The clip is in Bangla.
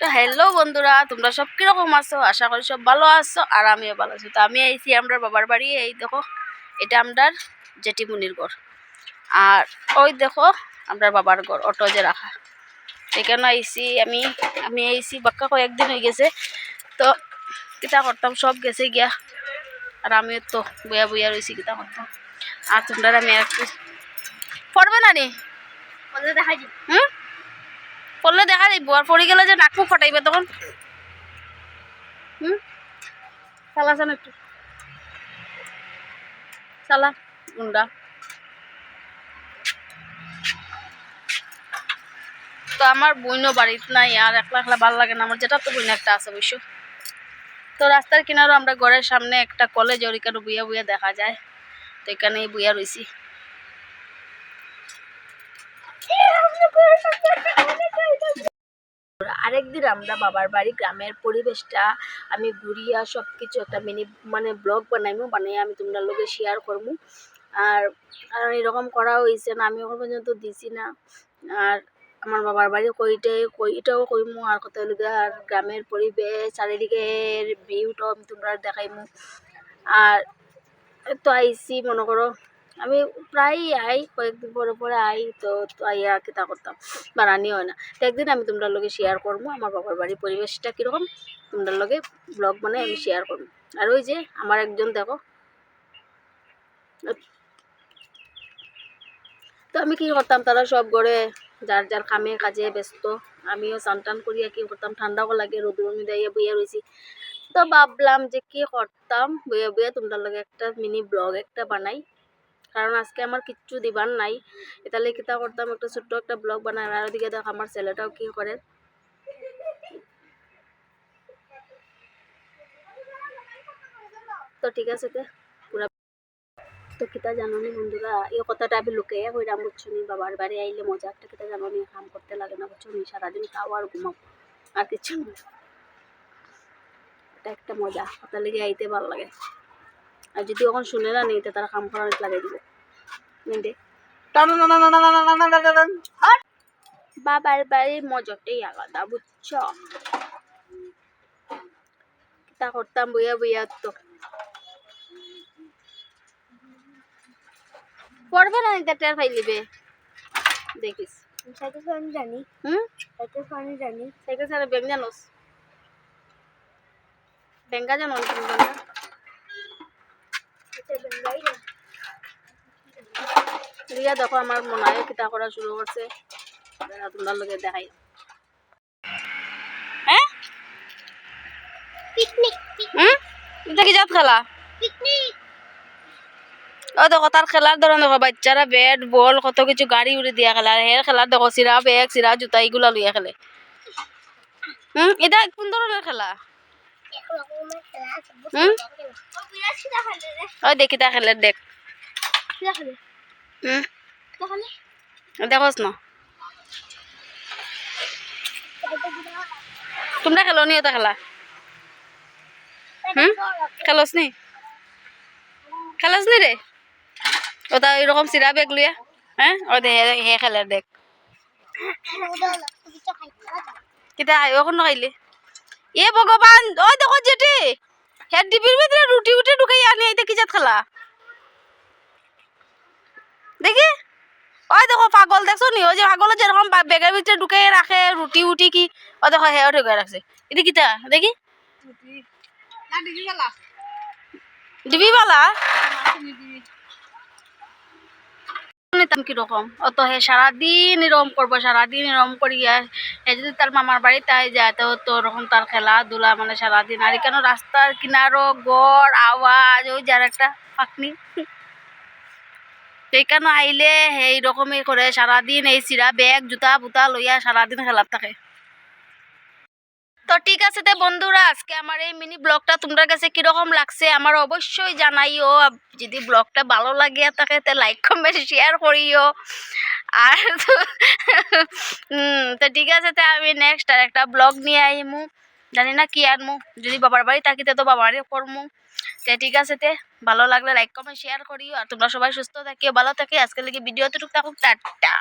তো হ্যালো বন্ধুরা তোমরা সব কীরকম আছো? আশা করি সব ভালো আছো আর আমিও ভালো আছি। তো আমি আইছি আমরা বাবার বাড়ি এই দেখো এটা আমরার জেঠিমুনির ঘর। আর ওই দেখো আমরার বাবার ঘর অটো যে রাখা। এখানে আইছি আমি আমি আইছি বাক্কা কয়েকদিন হয়ে গেছে। তো কিতা করতাম সব গেছে গিয়া। আর আমিও তো বইয়া বইয়া রয়েছি কিতা করতাম। আর তোমরা আমি একটু পড়বে না নি? দেখাই দিই হুম? পড়লে দেখা যাইব আর পড়ে গেলে যে নাক মুখ ফাটাইবে তখন। হুম? চালাচান একটু। চালা গুন্ডা তো আমার বইনও বাড়িতে নাই, আর একলা একলা ভালো লাগে না। আমার যেটা তো বইন একটা আছে অবশ্য তো রাস্তার কিনারও আমরা ঘরের সামনে একটা কলেজ ওইখানে বুয়া বুয়া দেখা যায়। তো এখানেই বুয়া রয়েছি আরেকদিন আমরা বাবার বাড়ি, গ্রামের পরিবেশটা আমি ঘুরিয়া সব কিছু একটা মিনি মানে ব্লগ বানাইমু বানাই আমি তোমরা লোকে শেয়ার করব আর আর এরকম করা হয়েছে না, আমি এখন পর্যন্ত দিছি না। আর আমার বাবার বাড়ি কইটাই কই, এটাও কইমু, আর কত আর গ্রামের পরিবেশ চারিদিকের ভিউটাও আমি তোমরা দেখাইমু। আর, তো আইসি মনে করো আমি প্রায়ই আই, কয়েকদিন পরে পরে আই, তো আইয়া কিতা করতাম। বানানি হয় না। তো একদিন আমি তোমরা লগে শেয়ার করব, আমার বাবার বাড়ির পরিবেশটা কীরকম তোমরা লগে ব্লগ মানে আমি শেয়ার করব। আর ওই যে, আমার একজন দেখো। তো আমি কি করতাম, তারা সব ঘরে যার যার কামে কাজে ব্যস্ত, আমিও স্নান টান করিয়া কি করতাম, ঠান্ডাও লাগে রোদুর মধ্যে ইয়ে বইয়া রয়েছি তো ভাবলাম যে কি করতাম, বইয়া বইয়া তোমরা লগে একটা মিনি ব্লগ একটা বানাই। কারণ আজকে আমার কিচ্ছু দিবার নাই। এতালে কিতা করতাম একটা ছোট্ট একটা ব্লগ বানাই আর ওদিকে দেখ আমার ছেলেটাও কি করে। তো ঠিক আছে পুরা তো কিতা জানো নি বন্ধুরা, এই কথাটা আমি লুকাইয়া কইরাম বুঝছ নি, বাবার বাড়ি আইলে মজা, একটা কিতা জানো নি কাম করতে লাগে না বুঝছ নি, সারাদিন খাও আর ঘুমাও, আর কিচ্ছু না। এটা একটা মজা কথা লেগে আইতে ভালো লাগে। আর যদি এখন শুনে না নিতে তারা কাম করার লাগাই দিব। বাবার বাড়ির মজাটাই আলাদা বুঝছ? তা করতাম বইয়া বইয়া তো। পড়বে না নিতে টের ফাইলিবে দেখিস। সাইকেল চালানো জানি। হুম? সাইকেল চালানো জানি। সাইকেল সারা ব্যাংক জানোস ব্যাংকা জানো ব্যাংকা রিয়া দেখো আমার মনে হয় কিতা করা শুরু করছে। তোমার লগে দেখাই। হ্যাঁ? পিকনিক হুম? এটা কি জাত খেলা? পিকনিক। ও দেখো তার খেলার ধরন দেখো বাচ্চারা ব্যাট বল কত কিছু গাড়ি উড়ে দিয়া খেলা। আর হের খেলার দেখো সিরা ব্যাগ সিরা জুতা এগুলা লইয়া খেলে। হুম? এটা কোন ধরনের খেলা? হুম? ও দেখি তা খেলে, দেখ। হুম? দেখোস না তোমরা খেলো নি ওটা খেলা? হুম? খেলোস নি? খেলোস নি রে ওটা এরকম সিরা ব্যাগ লইয়া হ্যাঁ ও দে, হে খেলে, দেখ। কিতা এখন খাইলে? এ ভগবান ওই দেখো জেঠি হে ডিবির ভিতরে রুটি উঠে ঢুকাই আনি এই দেখি যাত খেলা। দেখি? ওই দেখো পাগল দেখছ নি? ওই যে পাগল যেরকম বা- বেগের ভিতরে ঢুকাই রাখে রুটি উটি কি? ও দেখো হেও ঢুকাই রাখছে। এটা কিতা দেখি। ডিবি বালা। নিতাম কীরকম অত হে সারাদিন এরম করব, সারাদিন এরম করিয়া হে যদি তার মামার বাড়ি তাই যায়, তো তো ওরকম তার খেলাধুলা মানে সারাদিন। আর কেন রাস্তার কিনারো, গড়, আওয়াজ, ওই যার একটা ফাঁকনি। সেইখানে আইলে সেই রকমই করে সারাদিন এই চিরা ব্যাগ, জুতা, বুতা লইয়া সারাদিন খেলার থাকে। তো ঠিক আছে তে বন্ধুরা, আজকে আমার এই মিনি ব্লগটা তোমরা কাছে কীরকম লাগছে আমার অবশ্যই জানাইও। যদি ব্লগটা ভালো লাগে থাকে তে লাইক কমেন্ট শেয়ার করিও। আর তো- ঠিক আছে তে আমি নেক্সট আর একটা ব্লগ নিয়ে আইমু। জানি না কি আনমু। যদি বাবার বাড়ি থাকিতে তো বাবার বাড়ি করমু। তে ঠিক আছে তে, ভালো লাগলে লাইক কমেন্ট শেয়ার করিও। আর তোমরা সবাই সুস্থ থাকিও, ভালো থাকি আজকে লেগে ভিডিওতে টুক থাকুক, টাটা।